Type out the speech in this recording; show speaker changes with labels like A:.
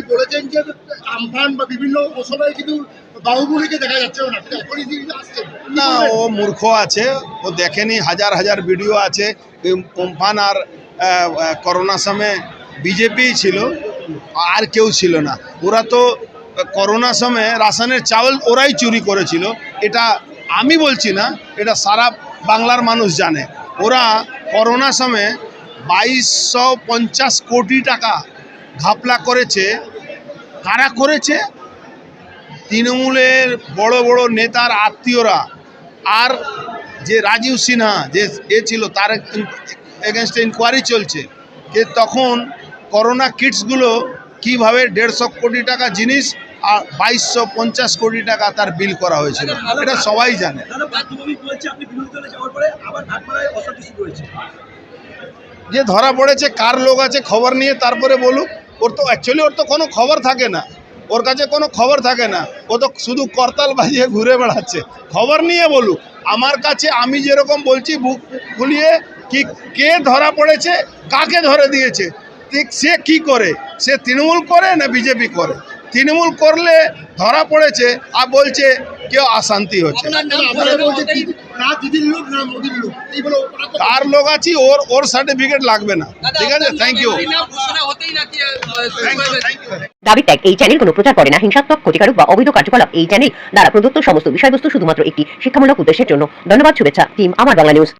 A: উনি বলেছেন যে আমফান বা বিভিন্ন ওষুধে কিন্তু বাহুবলীকে দেখা যাচ্ছে না।
B: না ও মূর্খ আছে ও দেখেনি হাজার হাজার ভিডিও আছে কোম্পান আর করোনা সময় বিজেপি ছিল আর কেউ ছিল না। ওরা তো করোনা সময় রাসায়নের চাউল ওরাই চুরি করেছিল এটা আমি বলছি না এটা সারা বাংলার মানুষ জানে। ওরা করোনা সময় বাইশশো পঞ্চাশ কোটি টাকা ঘাপলা করেছে কারা করেছে তৃণমূলের বড় বড় নেতার আত্মীয়রা। আর যে রাজীব সিনহা যে এ ছিল তার এগেনস্টে ইনকোয়ারি চলছে। যে তখন করোনা কিটসগুলো কীভাবে দেড়শো কোটি টাকা জিনিস আর বাইশশো পঞ্চাশ কোটি টাকা তার বিল করা হয়েছিল। এটা সবাই জানে। যে ধরা পড়েছে কার লোক আছে খবর নিয়ে তারপরে বলুক। ওর তো অ্যাকচুয়ালি ওর তো কোনো খবর থাকে না। ওর কাছে কোনো খবর থাকে না। ও তো শুধু করতাল বাজিয়ে ঘুরে বেড়াচ্ছে। খবর নিয়ে বলুক, আমার কাছে আমি যেরকম বলছি, বুক ফুলিয়ে কি, কে ধরা পড়েছে, কাকে ধরে দিয়েছে, ঠিক সে কি করে? সে তৃণমূল করে না বিজেপি করে? তৃণমূল করলে ধরা পড়েছে আর বলছে কেউ অশান্তি হচ্ছে।
A: না, আপনারা বলছেন দিদি- না দিদির লোক না মোদির লোক। এই বলে ওরা তো-
B: কার লোক আছি ওর ওর সার্টিফিকেট লাগবে না। ঠিক আছে? থ্যাংক ইউ
C: দাবি ত্যাগ এই চ্যানেল কোনো প্রচার করে না। হিংসাত্মক ক্ষতিকারক বা অবৈধ কার্যকলাপ এই চ্যানেল দ্বারা প্রদত্ত সমস্ত বিষয়বস্তু শুধুমাত্র একটি শিক্ষামূলক উদ্দেশ্যের জন্য। ধন্যবাদ শুভেচ্ছা টিম আমার বাংলা নিউজ